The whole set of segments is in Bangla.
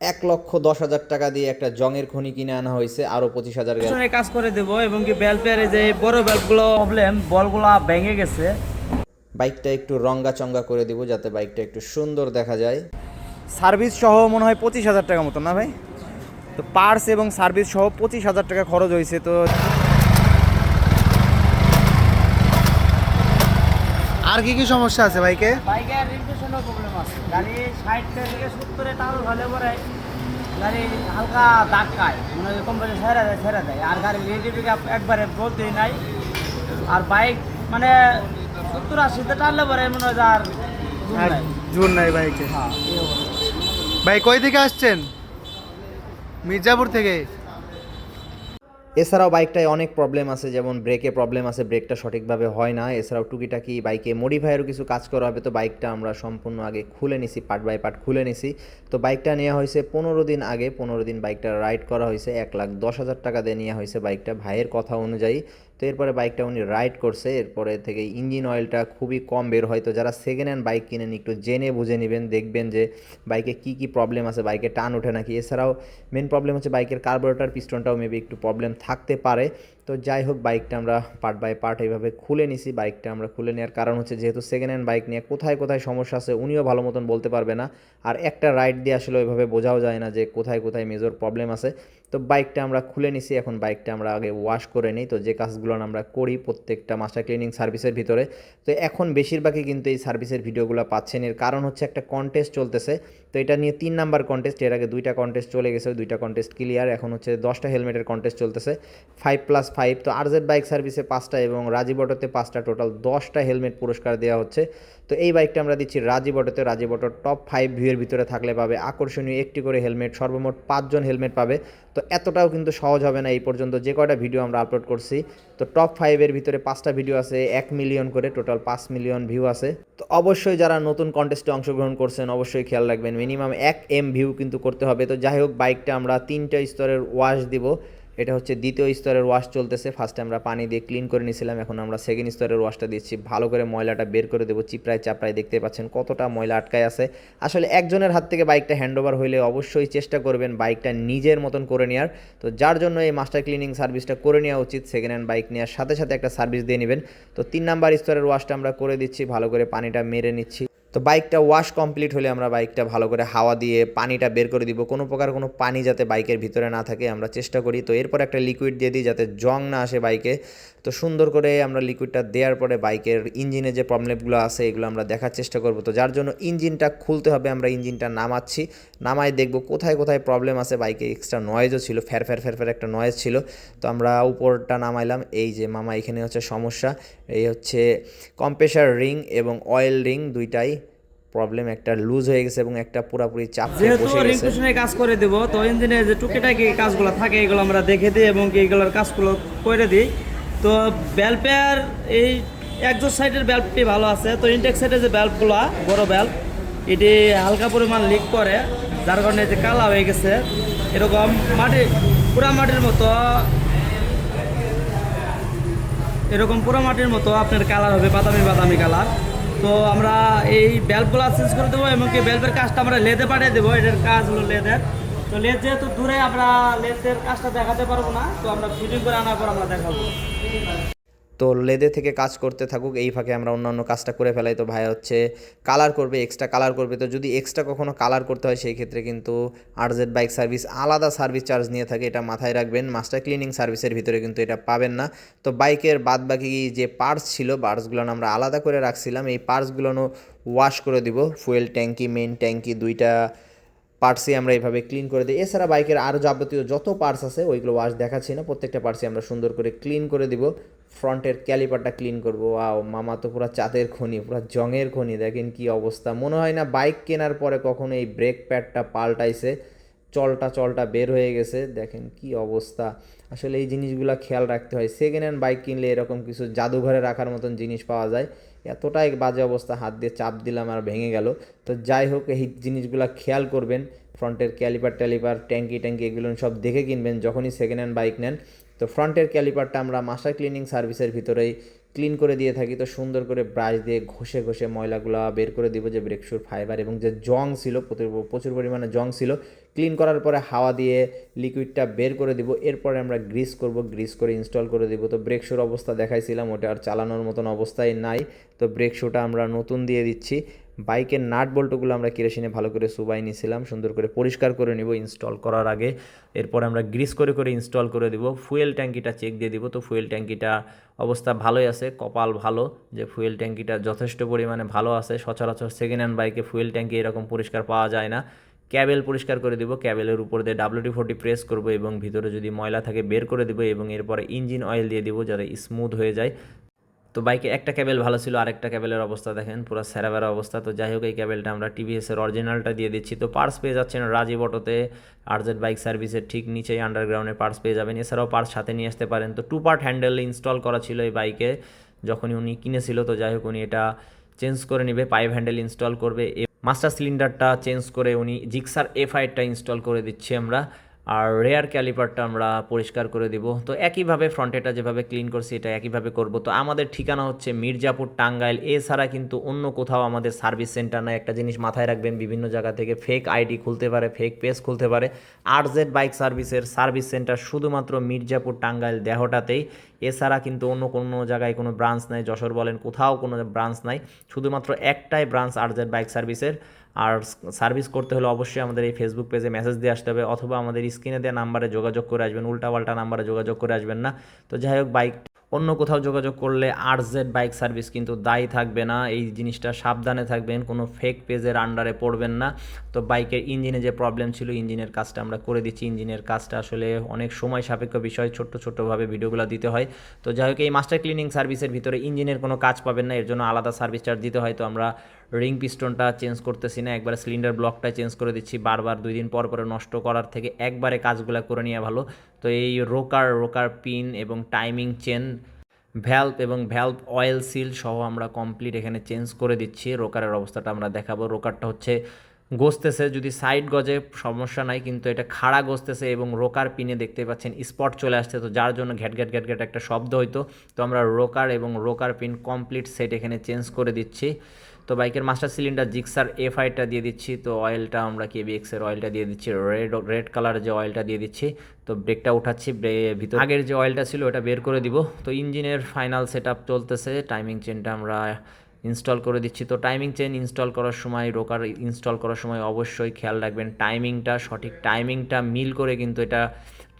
এক লক্ষ দশ হাজার টাকা দিয়ে একটা জংয়ের খনি কিনে আনা হয়েছে আরও পঁচিশ হাজার কাজ করে দেবো এবং কি বেল্টের যে বড় বেল্টগুলো প্রবলেম বলগুলো ভেঙে গেছে। বাইকটা একটু রঙ্গা চঙ্গা করে দিব যাতে বাইকটা একটু সুন্দর দেখা যায়। সার্ভিস সহ মনে হয় পঁচিশ হাজার টাকা মতো না ভাই? তো পার্স এবং সার্ভিস সহ পঁচিশ হাজার টাকা খরচ হয়েছে তো আর কি কি সমস্যা আছে বাইকে বাইকের রিফ্রিজারেশনের প্রবলেম আছে। গাড়ি ষাট থেকে সত্তরে টাল হলে পরে গাড়ি হালকা দাগ খায় মানে কোম্পানি ছেড়ে দেয় ছেড়ে দেয়। আর গাড়ি রেডিপিক একবারে বলতেই নাই। আর বাইক মানে সত্তর আশিতে টানলে পরে মনে হয় আর জোর নাই। বাইকে। হ্যাঁ। ভাই কই থেকে আসছেন? মির্জাপুর থেকে? এছাড়াও বাইকটায় অনেক প্রবলেম আছে, যেমন ব্রেকে প্রবলেম আছে ব্রেকটা সঠিকভাবে হয় না। এছাড়াও টুকিটাকি বাইকে মডিফায়ারও কিছু কাজ করা হবে, তো বাইকটা আমরা সম্পূর্ণ আগে খুলে নিছি পার্ট বাই পার্ট খুলে নিছি। তো বাইকটা নেওয়া হয়েছে পনেরো দিন আগে, পনেরো দিন বাইকটা রাইড করা হয়েছে, এক লাখ দশ হাজার টাকা দিয়ে নেওয়া হয়েছে বাইকটা। ভাইয়ের কথা অনুযায়ী তো এরপরে বাইকটা উনি রাইড করছে। এরপরে থেকে ইঞ্জিন অয়েলটা খুবই কম বের হয়। তো যারা সেকেন্ড হ্যান্ড বাইক কিনেন, একটু জেনে বুঝে নেবেন, দেখবেন যে বাইকে কি কি প্রবলেম আছে? বাইকে টান ওঠে নাকি? এছাড়াও মেন প্রবলেম হচ্ছে বাইকের কার্বোরেটার পিস্টনটাও মেবি একটু প্রবলেম থাকতে পারে। তো যাই হোক বাইকটা আমরা পার্ট বাই পার্ট এইভাবে খুলে নিছি। বাইকটা আমরা খুলে নেওয়ার কারণ হচ্ছে যেহেতু সেকেন্ড হ্যান্ড বাইক নিয়ে কোথায় কোথায় সমস্যা আছে, উনিও ভালো মতন বলতে পারবে না। আর একটা রাইড দিয়ে আসলে ওইভাবে বোঝাও যায় না যে কোথায় কোথায় মেজর প্রবলেম আছে। তো বাইকটা আমরা খুলে নিছি, এখন বাইকটা আমরা আগে ওয়াশ করে নিই। তো যে কাজগুলো আমরা করি প্রত্যেকটা মাস্টার ক্লিনিং সার্ভিসের ভিতরে। তো এখন বেশিরভাগই কিন্তু এই সার্ভিসের ভিডিওগুলো পাচ্ছেন। এর কারণ হচ্ছে একটা কন্টেস্ট চলতেছে। তো এটা নিয়ে তিন নাম্বার কন্টেস্ট এর আগে দুইটা কন্টেস্ট চলে গেছে দুইটা কন্টেস্ট ক্লিয়ার এখন হচ্ছে দশটা হেলমেটের কন্টেস্ট চলতেছে। ফাইভ প্লাস ফাইভ, তো আরজেড বাইক সার্ভিসে পাঁচটা এবং রাজীব অটোতে পাঁচটা, টোটাল দশটা হেলমেট পুরস্কার দেওয়া হচ্ছে। তো এই বাইকটা আমরা দিচ্ছি রাজীব অটোতে। রাজীব অটোর টপ ফাইভ ভিউয়ের ভিতরে থাকলে পাবে আকর্ষণীয় একটি করে হেলমেট, সর্বমোট পাঁচজন হেলমেট পাবে। তো এতটাও কিন্তু সহজ হবে না এই পর্যন্ত। যে কয়টা ভিডিও আমরা আপলোড করছি, তো টপ ফাইভের ভিতরে পাঁচটা ভিডিও আছে, এক মিলিয়ন করে, টোটাল পাঁচ মিলিয়ন ভিউ আছে। তো অবশ্যই যারা নতুন কন্টেস্টে অংশগ্রহণ করছেন, অবশ্যই খেয়াল রাখবেন। মিনিমাম এক এম ভিউ কিন্তু করতে হবে। তো যাই হোক, বাইকটা আমরা তিনটা স্তরের ওয়াশ দিব। এটা হচ্ছে দ্বিতীয় স্তরের ওয়াশ চলতেছে। ফার্স্টে আমরা পানি দিয়ে ক্লিন করে নিয়েছিলাম, এখন আমরা সেকেন্ড স্তরের ওয়াশটা দিচ্ছি। ভালো করে ময়লাটা বের করে দেবো, চিপড়ায় চাপড়ায় দেখতে পাচ্ছেন কতটা ময়লা আটকায় আছে। আসলে একজনের হাত থেকে বাইকটা হ্যান্ডওভার হইলে অবশ্যই চেষ্টা করবেন বাইকটা নিজের মতন করে নেওয়ার তো যার জন্য এই মাস্টার ক্লিনিং সার্ভিসটা করে নেওয়া উচিত সেকেন্ড হ্যান্ড বাইক নেওয়ার সাথে সাথে একটা সার্ভিস দিয়ে নেবেন। তো তিন নাম্বার স্তরের ওয়াশটা আমরা করে দিচ্ছি, ভালো করে পানিটা মেরে নিচ্ছি। তো বাইকটা ওয়াশ কমপ্লিট হলে আমরা বাইকটা ভালো করে হাওয়া দিয়ে পানিটা বের করে দিব। কোনো প্রকার কোনো পানি যাতে বাইকের ভিতরে না থাকে, আমরা চেষ্টা করি। তো এরপর একটা লিকুইড দিয়ে দিই যাতে জং না আসে বাইকে তো সুন্দর করে আমরা লিকুইডটা দেওয়ার পরে বাইকের ইঞ্জিনে যে প্রবলেমগুলো আছে, এগুলো আমরা দেখার চেষ্টা করব। তো যার জন্য ইঞ্জিনটা খুলতে হবে, আমরা ইঞ্জিনটা নামাচ্ছি। নামাই দেখব কোথায় কোথায় প্রবলেম আছে। বাইকে এক্সট্রা নয়েজও ছিল, ফ্যার ফ্যার ফ্যার ফ্যার একটা নয়েজ ছিল। তো আমরা উপরটা নামাইলাম। এই যে মামা, এখানে হচ্ছে সমস্যা। এই হচ্ছে কম্প্রেসার রিং এবং অয়েল রিং দুইটাই প্রবলেম একটা লুজ হয়ে গেছে এবং একটা পুরাপুরি চাপ যেহেতু বসে গেছে। রিফ্রিজারেশনের কাজ করে দেব তো ইঞ্জিনের যে টুকিটাকি কাজগুলো থাকে এগুলো আমরা দেখে দিই এবং কি এগুলোর কাজগুলো করে দিই। তো ব্যালপের এই একজোর সাইডের ব্যালপটি ভালো আছে। তো ইনটেক সাইডের যে ব্যালপগুলো বড় ব্যালপ এটি হালকা পরিমাণ লিক করে যার কারণে যে কালা হয়ে গেছে। এরকম মাটি পুরা মাটির মতো এরকম পুরো মাটির মতো আপনার কালার হবে বাদামি বাদামি কালার তো আমরা এই ব্যালবগুলো চেঞ্জ করে দেবো এবং কি ব্যালবের কাজটা আমরা লেদে পাঠিয়ে দেবো। এটার কাজ হলো লেদের। তো লেদ যেহেতু দূরে, আমরা লেদের কাজটা দেখাতে পারব না, তো আমরা ফিটিং করে আনার পর আমরা দেখাবো। তো লেদে থেকে কাজ করতে থাকুক, এই ফাঁকে আমরা অন্যান্য কাজটা করে ফেলাই। তো ভাই হচ্ছে কালার করবে এক্সট্রা কালার করবে। তো যদি এক্সট্রা কখনো কালার করতে হয়, সেই ক্ষেত্রে কিন্তু আরজেড বাইক সার্ভিস আলাদা সার্ভিস চার্জ নিয়ে থাকে, এটা মাথায় রাখবেন। মাস্টার ক্লিনিং সার্ভিসের ভিতরে কিন্তু এটা পাবেন না। তো বাইকের বাদ বাকি যে পার্টস ছিল পার্টসগুলো আমরা আলাদা করে রাখছিলাম। এই পার্টসগুলো ওয়াশ করে দিব। ফুয়েল ট্যাঙ্কি মেন ট্যাঙ্কি দুইটা পার্টসই আমরা এইভাবে ক্লিন করে দিই। এছাড়া বাইকের আরও যাবতীয় যত পার্টস আছে, ওইগুলো ওয়াশ দেখাচ্ছি না। প্রত্যেকটা পার্টসই আমরা সুন্দর করে ক্লিন করে দিব। ফ্রন্টের ক্যালিপারটা ক্লিন করব। আও মামা তো পুরো চাঁদের খনি, পুরো জংয়ের খনি, দেখেন কি অবস্থা। মনে হয় না বাইক কেনার পরে কখনো এই ব্রেক প্যাডটা পাল্টাইছে, চলটা চলটা বের হয়ে গেছে। দেখেন কি অবস্থা। আসলে এই জিনিসগুলো খেয়াল রাখতে হয়। সেকেন্ড হ্যান্ড বাইক কিনলে এরকম কিছু জাদুঘরে রাখার মতন জিনিস পাওয়া যায়। এতটাই বাজে অবস্থা, হাত দিয়ে চাপ দিলাম আর ভেঙে গেল। তো যাই হোক, এই জিনিসগুলো খেয়াল করবেন। ফ্রন্টের ক্যালিপার ট্যালিপার, ট্যাঙ্কি ট্যাঙ্কি, এগুলো সব দেখে কিনবেন। যখনই সেকেন্ড হ্যান্ড বাইক নেন তো ফ্রন্টের ক্যালিপারটা আমরা মাস্টার ক্লিনিং সার্ভিসের ভিতরেই ক্লিন করে দিয়ে থাকি। তো সুন্দর করে ব্রাশ দিয়ে ঘষে ঘষে ময়লাগুলা বের করে দিব যে ব্রেক শুর ফাইবার এবং যে জং ছিল, প্রচুর- পরিমাণে জং ছিল, ক্লিন করার পরে হাওয়া দিয়ে লিকুইডটা বের করে দিব। এরপরে আমরা গ্রিস করব, গ্রিস করে ইনস্টল করে দিব। তো ব্রেক শুর অবস্থা দেখাইছিলাম, ওটা আর চালানোর মতন অবস্থায় নাই। তো ব্রেকশুটা আমরা নতুন দিয়ে দিচ্ছি। বাইকের নাট বল্টুগুলো আমরা কেরোসিনে ভালো করে সুবাই নিয়েছিলাম সুন্দর করে পরিষ্কার করে নিব ইনস্টল করার আগে। এরপর আমরা গ্রিস করে করে ইনস্টল করে দিব ফুয়েল ট্যাঙ্কিটা চেক দিয়ে দিব। তো ফুয়েল ট্যাঙ্কিটা অবস্থা ভালোই আছে, কপাল ভালো, যে ফুয়েল ট্যাঙ্কিটা যথেষ্ট পরিমাণে ভালো আছে। সচরাচর সেকেন্ড হ্যান্ড বাইকে ফুয়েল ট্যাঙ্কি এরকম পরিষ্কার পাওয়া যায় না। ক্যাবেল পরিষ্কার করে দিব, ক্যাবেলের উপর দিয়ে ডাব্লিউটি ফোরটি প্রেস করব এবং ভিতরে যদি ময়লা থাকে বের করে দিব এবং এরপরে ইঞ্জিন অয়েল দিয়ে দিব যাতে স্মুথ হয়ে যায়। তো বাইকে একটা ক্যাবেল ভালো ছিল, আরেকটা ক্যাবেলের অবস্থা দেখেন, পুরো স্যারাবেরা অবস্থা। তো যাই হোক, এই ক্যাবেলটা আমরা টিভিএসের অরিজিনালটা দিয়ে দিচ্ছি। তো পার্স পেয়ে যাচ্ছেন রাজীব অটোতে আরজেড বাইক সার্ভিসের ঠিক নিচেই আন্ডারগ্রাউন্ডে পার্স পেয়ে যাবেন। এছাড়াও পার্স সাথে নিয়ে আসতে পারেন। তো টু পার্ট হ্যান্ডেল ইনস্টল করা ছিল এই বাইকে যখনই উনি কিনেছিল। তো যাই হোক, উনি এটা চেঞ্জ করে নেবে পাইপ হ্যান্ডেল ইনস্টল করবে। মাস্টার সিলিন্ডারটা চেঞ্জ করে উনি জিক্সার এফ আইটটা ইনস্টল করে দিচ্ছি আমরা। আর রেয়ার ক্যালিপারটা আমরা পরিষ্কার করে দিব। তো একইভাবে ফ্রন্টেটা যেভাবে ক্লিন করছি, এটা একইভাবে করব। তো আমাদের ঠিকানা হচ্ছে মির্জাপুর টাঙ্গাইল। এছাড়া কিন্তু অন্য কোথাও আমাদের সার্ভিস সেন্টার নাই। একটা জিনিস মাথায় রাখবেন, বিভিন্ন জায়গা থেকে ফেক আইডি খুলতে পারে ফেক পেজ খুলতে পারে। আর জেড বাইক সার্ভিসের সার্ভিস সেন্টার শুধুমাত্র মির্জাপুর টাঙ্গাইল দেহটাতেই। এছাড়া কিন্তু অন্য কোনো জায়গায় কোনো ব্রাঞ্চ নাই। যশোর বলেন, কোথাও কোনো ব্রাঞ্চ নাই। শুধুমাত্র একটাই ব্রাঞ্চ আর জেড বাইক সার্ভিসের আর সার্ভিস করতে হলে অবশ্যই আমাদের এই ফেসবুক পেজে মেসেজ দিয়ে আসতে হবে, অথবা আমাদের স্ক্রিনে দেওয়া নাম্বারে যোগাযোগ করে আসবেন। উল্টাপাল্টা নাম্বারে যোগাযোগ করে আসবেন না। তো যাই হোক বাইক অন্য কোথাও যোগাযোগ করলে আর জেড বাইক সার্ভিস কিন্তু দায়ী থাকবে না। এই জিনিসটা সাবধানে থাকবেন, কোনো ফেক পেজের আন্ডারে পড়বেন না। তো বাইকের ইঞ্জিনে যে প্রবলেম ছিল, ইঞ্জিনের কাজটা আমরা করে দিচ্ছি। ইঞ্জিনের কাজটা আসলে অনেক সময় সাপেক্ষ বিষয়, ছোট্ট ছোট্টভাবে ভিডিওগুলো দিতে হয়। তো যাই হোক, এই মাস্টার ক্লিনিং সার্ভিসের ভিতরে ইঞ্জিনের কোনো কাজ পাবেন না, এর জন্য আলাদা সার্ভিস চার্জ দিতে হয়। তো আমরা রিং পিস্টনটা চেঞ্জ করতেছি না, একবারে সিলিন্ডার ব্লকটা চেঞ্জ করে দিচ্ছি, বারবার দুই দিন পর পরে নষ্ট করার থেকে একবারে কাজগুলো করে নেওয়া ভালো। তো এই রোকার রোকার পিন এবং টাইমিং চেন, ভ্যালভ এবং ভ্যালভ অয়েল সিল সহ আমরা কমপ্লিট এখানে চেঞ্জ করে দিচ্ছি। রোকারের অবস্থাটা আমরা দেখাবো। রোকারটা হচ্ছে গসতেছে, যদি সাইড গজে সমস্যা নাই, কিন্তু এটা খাড়া গসতেছে এবং রোকার পিনে দেখতে পাচ্ছেন স্পট চলে আসছে, তো যার জন্য ঘ্যাট ঘ্যাট ঘ্যাট ঘ্যাট একটা শব্দ হইতো। তো আমরা রোকার এবং রোকার পিন কমপ্লিট সেট এখানে চেঞ্জ করে দিচ্ছি। তো বাইকের মাস্টার সিলিন্ডার জিক্সার এফ আইটা দিয়ে দিচ্ছি। তো অয়েলটা আমরা কেবিএক্স এর অয়েলটা দিয়ে দিচ্ছি। রেড রেড কালার যে অয়েলটা দিয়ে দিচ্ছি। তো ব্রেকটা উঠাচ্ছি ভিতর আগের যে অয়েলটা ছিল ওটা বের করে দিব। তো ইঞ্জিনের ফাইনাল সেট চলতেছে। টাইমিং চেনটা আমরা ইনস্টল করে দিচ্ছি। তো টাইমিং চেন ইনস্টল করার সময় রোকার ইনস্টল করার সময় অবশ্যই খেয়াল রাখবেন। টাইমিংটা সঠিক টাইমিংটা মিল করে কিন্তু এটা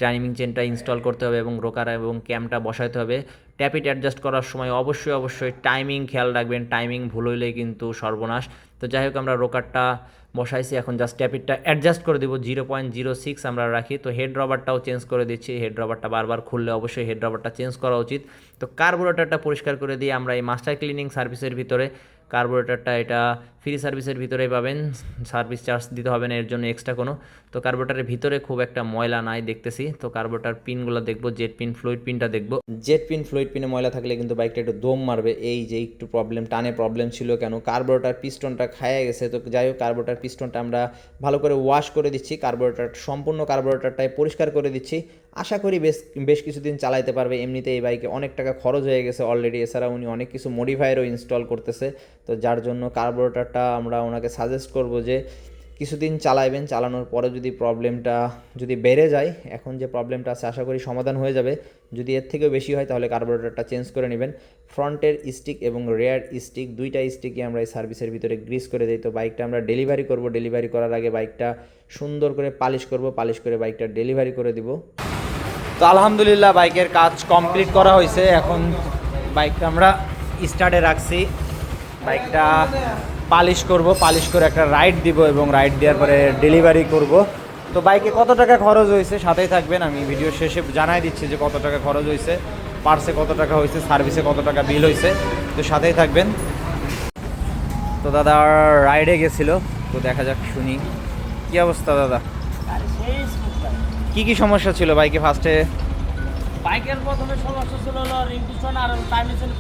টাইমিং চেনটা ইনস্টল করতে হবে এবং রোকার এবং ক্যামটা বসাইতে হবে। ট্যাপিট অ্যাডজাস্ট করার সময় অবশ্যই অবশ্যই টাইমিং খেয়াল রাখবেন। টাইমিং ভুল হইলে কিন্তু সর্বনাশ। তো যাই হোক, আমরা রোকারটা বসাইছি। এখন জাস্ট ট্যাপিটটা অ্যাডজাস্ট করে দেবো। জিরো পয়েন্ট জিরো সিক্স আমরা রাখি। তো হেড রবারটাও চেঞ্জ করে দিচ্ছি। হেড রবারটা বারবার খুললে অবশ্যই হেড রবারটা চেঞ্জ করা উচিত। তো কার্বোরেটরটা পরিষ্কার করে দিয়ে আমরা এই মাস্টার ক্লিনিং সার্ভিসের ভিতরে। কার্বোরেটরটা এটা ফ্রি সার্ভিসের ভিতরেই পাবেন, সার্ভিস চার্জ দিতে হবে না, এর জন্য এক্সট্রা কোনো। তো কার্বোরেটারের ভিতরে খুব একটা ময়লা নাই দেখতেছি। তো কার্বোটার পিনগুলো দেখব জেট পিন ফ্লুইড পিনটা দেখব। জেট পিন ফ্লুইড পিনে ময়লা থাকলে কিন্তু বাইকটা একটু দম মারবে। এই যে একটু প্রবলেম টানে প্রবলেম ছিল কেন? কার্বোরেটার পিস্টনটা খায়া গেছে। তো যাই হোক কার্বোরেটার পিস্টনটা আমরা ভালো করে ওয়াশ করে দিচ্ছি। কার্বোরেটার সম্পূর্ণ কার্বোরেটারটাই পরিষ্কার করে দিচ্ছি। আশা করি বেশ বেশ কিছুদিন চালাইতে পারবে। এমনিতে এই বাইকে অনেক টাকা খরচ হয়ে গেছে অলরেডি এছাড়া উনি অনেক কিছু মডিফায়ারও ইনস্টল করতেছে। তো যার জন্য কার্বোরেটারটা আমরা ওনাকে সাজেস্ট করব যে কিছুদিন চালাইবেন, চালানোর পরে যদি প্রবলেমটা যদি বেড়ে যায়, এখন যে প্রবলেমটা আছে আশা করি সমাধান হয়ে যাবে। যদি এর থেকেও বেশি হয় তাহলে কার্বোরেটরটা চেঞ্জ করে নেবেন। ফ্রন্টের স্টিক এবং রেয়ার স্টিক দুইটা স্টিকই আমরা এই সার্ভিসের ভিতরে গ্রিস করে দিই। তো বাইকটা আমরা ডেলিভারি করব। ডেলিভারি করার আগে বাইকটা সুন্দর করে পালিশ করব। পালিশ করে বাইকটা ডেলিভারি করে দিব। তো আলহামদুলিল্লাহ বাইকের কাজ কমপ্লিট করা হয়েছে এখন বাইকটা আমরা স্টার্টে রাখছি। বাইকটা পালিশ করব, পালিশ করে একটা রাইড দিব এবং রাইড দেওয়ার পরে ডেলিভারি করব। তো বাইকে কত টাকা খরচ হয়েছে সাথেই থাকবেন, আমি ভিডিও শেষে জানাই দিচ্ছি যে কত টাকা খরচ হয়েছে, পার্সে কত টাকা হয়েছে, সার্ভিসে কত টাকা বিল হয়েছে, তো সাথেই থাকবেন। তো দাদা, রাইডে গেছিল, তো দেখা যাক, শুনি। কি অবস্থা দাদা? কি কি সমস্যা ছিল বাইকে ফার্স্টে? বাইকের প্রথমে সমস্যা ছিল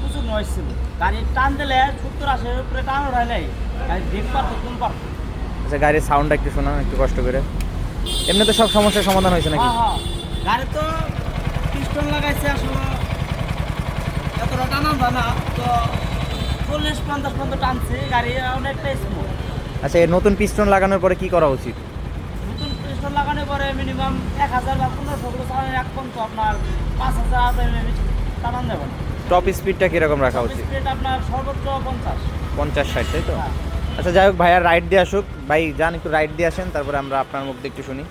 প্রচুর নয়েজ ছিল। গাড়ি টান দিলে সত্তর আশির উপরে টান ওঠায় নাই। গাড়ি দিক পারতো কোন পারতো আচ্ছা গাড়ির সাউন্ডটা একটু শোনান একটু কষ্ট করে। এমনি তো সব সমস্যার সমাধান হয়েছে নাকি? হ্যাঁ হ্যাঁ। গাড়ি তো পিস্টন লাগাইছে আসলে এতটা টানা জানা তো চল্লিশ পঞ্চাশ পর্যন্ত টানছে গাড়ি অনেকটা স্মুথ আচ্ছা এর নতুন পিস্টন লাগানোর পরে কি করা উচিত? নতুন পিস্টন লাগানোর পরে মিনিমাম এক হাজার বা পনেরোশো চালানোর এক পর্যন্ত আপনার পাঁচ হাজার টানান যাবে না টপ স্পিডটা কীরকম রাখা উচিত? স্পিড আপনার সর্বোচ্চ পঞ্চাশ। পঞ্চাশ ষাট তাই তো? হ্যাঁ। আচ্ছা যাই হোক ভাইয়া রাইড দিয়ে আসুক। ভাই যান একটু রাইড দিয়ে আসেন তারপরে আমরা আপনার মুখ দিয়ে একটু শুনি।